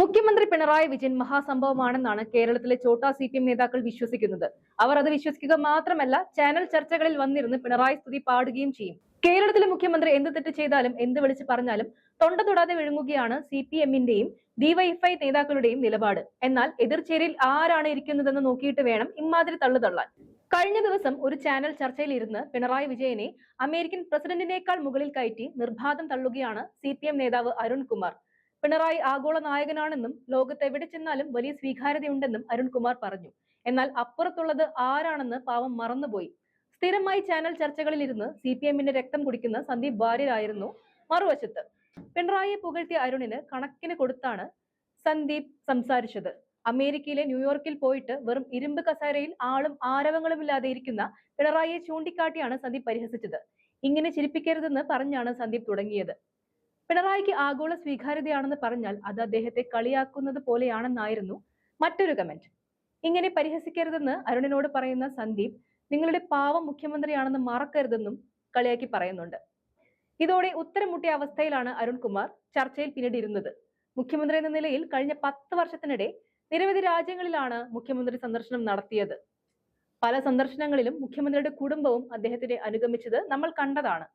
മുഖ്യമന്ത്രി പിണറായി വിജയൻ മഹാസംഭവമാണെന്നാണ് കേരളത്തിലെ ചോട്ടാ C P M നേതാക്കൾ വിശ്വസിക്കുന്നത്. അവർ അത് വിശ്വസിക്കുക മാത്രമല്ല ചാനൽ ചർച്ചകളിൽ വന്നിരുന്ന് പിണറായി സ്തുതി പാടുകയും ചെയ്യും. കേരളത്തിലെ മുഖ്യമന്ത്രി എന്ത് തെറ്റ് ചെയ്താലും എന്ത് വിളിച്ച് പറഞ്ഞാലും തൊണ്ട തൊടാതെ വിഴുങ്ങുകയാണ് സി പി എമ്മിന്റെയും ഡിവൈഎഫ്ഐ നേതാക്കളുടെയും നിലപാട്. എന്നാൽ എതിർചേരിയിൽ ആരാണ് ഇരിക്കുന്നതെന്ന് നോക്കിയിട്ട് വേണം ഇമാതിരി തള്ളുതള്ളാൻ. കഴിഞ്ഞ ദിവസം ഒരു ചാനൽ ചർച്ചയിൽ ഇരുന്ന് പിണറായി വിജയനെ അമേരിക്കൻ പ്രസിഡന്റിനേക്കാൾ മുകളിൽ കയറ്റി നിർബാധം തള്ളുകയാണ് സി നേതാവ് അരുൺകുമാർ. പിണറായി ആഗോള നായകനാണെന്നും ലോകത്ത് എവിടെ ചെന്നാലും വലിയ സ്വീകാര്യതയുണ്ടെന്നും അരുൺകുമാർ പറഞ്ഞു. എന്നാൽ അപ്പുറത്തുള്ളത് ആരാണെന്ന് പാവം മറന്നുപോയി. സ്ഥിരമായി ചാനൽ ചർച്ചകളിൽ ഇരുന്ന് സി പി എമ്മിന്റെ രക്തം കുടിക്കുന്ന സന്ദീപ് വാര്യരായിരുന്നു മറുവശത്ത്. പിണറായിയെ പുകഴ്ത്തിയ അരുണിന് കണക്കിന് കൊടുത്താണ് സന്ദീപ് സംസാരിച്ചത്. അമേരിക്കയിലെ ന്യൂയോർക്കിൽ പോയിട്ട് വെറും ഇരുമ്പ് കസേരയിൽ ആളും ആരവങ്ങളും ഇല്ലാതെ ഇരിക്കുന്ന പിണറായിയെ ചൂണ്ടിക്കാട്ടിയാണ് സന്ദീപ് പരിഹസിച്ചത്. ഇങ്ങനെ ചിരിപ്പിക്കരുതെന്ന് പറഞ്ഞാണ് സന്ദീപ് തുടങ്ങിയത്. പിണറായിക്ക് ആഗോള സ്വീകാര്യതയാണെന്ന് പറഞ്ഞാൽ അത് അദ്ദേഹത്തെ കളിയാക്കുന്നത് പോലെയാണെന്നായിരുന്നു മറ്റൊരു കമന്റ് ഇങ്ങനെ പരിഹസിക്കരുതെന്ന് അരുണിനോട് പറയുന്ന സന്ദീപ് നിങ്ങളുടെ പാവം മുഖ്യമന്ത്രിയാണെന്ന് മറക്കരുതെന്നും കളിയാക്കി പറയുന്നുണ്ട്. ഇതോടെ ഉത്തരം മുട്ടിയ അവസ്ഥയിലാണ് അരുൺകുമാർ ചർച്ചയിൽ പിന്നീട് ഇരുന്നത് മുഖ്യമന്ത്രി എന്ന നിലയിൽ കഴിഞ്ഞ പത്ത് വർഷത്തിനിടെ നിരവധി രാജ്യങ്ങളിലാണ് മുഖ്യമന്ത്രി സന്ദർശനം നടത്തിയത്. പല സന്ദർശനങ്ങളിലും മുഖ്യമന്ത്രിയുടെ കുടുംബവും അദ്ദേഹത്തിനെ അനുഗമിച്ചത് നമ്മൾ കണ്ടതാണ്.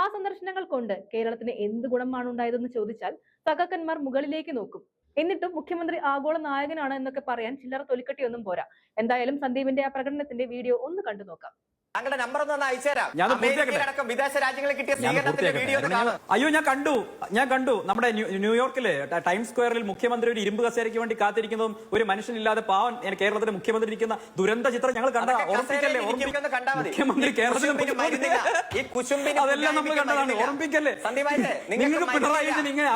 ആ സന്ദർശനങ്ങൾ കൊണ്ട് കേരളത്തിന് എന്ത് ഗുണമാണ് ഉണ്ടായതെന്ന് ചോദിച്ചാൽ സഖാക്കന്മാർ മുകളിലേക്ക് നോക്കും. എന്നിട്ടും മുഖ്യമന്ത്രി ആഗോള നായകനാണ് എന്നൊക്കെ പറയാൻ ചില്ലറ തൊലിക്കട്ടിയൊന്നും പോരാ. എന്തായാലും സന്ദീപിന്റെ ആ പ്രകടനത്തിന്റെ വീഡിയോ ഒന്ന് കണ്ടു നോക്കാം. താങ്കളുടെ നമ്പർ ഒന്ന് അയച്ചുതരാം. ഞാൻ അമേരിക്കയിലടക്കം വിദേശ രാജ്യങ്ങളിൽ കിട്ടിയ സ്വീകരണത്തിന്റെ വീഡിയോ അയ്യോ ഞാൻ കണ്ടു. ഞാൻ കണ്ടു. നമ്മുടെ ന്യൂയോർക്കിൽ ട- സ്ക്വയറിൽ മുഖ്യമന്ത്രി ഒരു ഇരുമ്പ് കസേരയ്ക്ക് വേണ്ടി കാത്തിരിക്കുന്നതും ഒരു മനുഷ്യനില്ലാതെ പാവൻ കേരളത്തിന്റെ കേരളത്തിലെ മുഖ്യമന്ത്രി ഇരിക്കുന്ന ദുരന്ത ചിത്രം ഞങ്ങൾ കണ്ട ഓർമ്മിക്കല്ലേ. മുഖ്യമന്ത്രി കേരളത്തിൽ. അതെല്ലാം നമ്മൾ കണ്ടതാണ്. ഓർമ്മിക്കല്ലേ നിങ്ങൾക്ക് പിണറായി ഇങ്ങനെ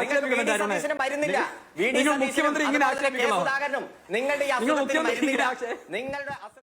നിങ്ങൾ മുഖ്യമന്ത്രി ഇങ്ങനെ. ആക്ഷേപിക്കണോ നിങ്ങൾ മുഖ്യമന്ത്രി ഇങ്ങനെ നിങ്ങളുടെ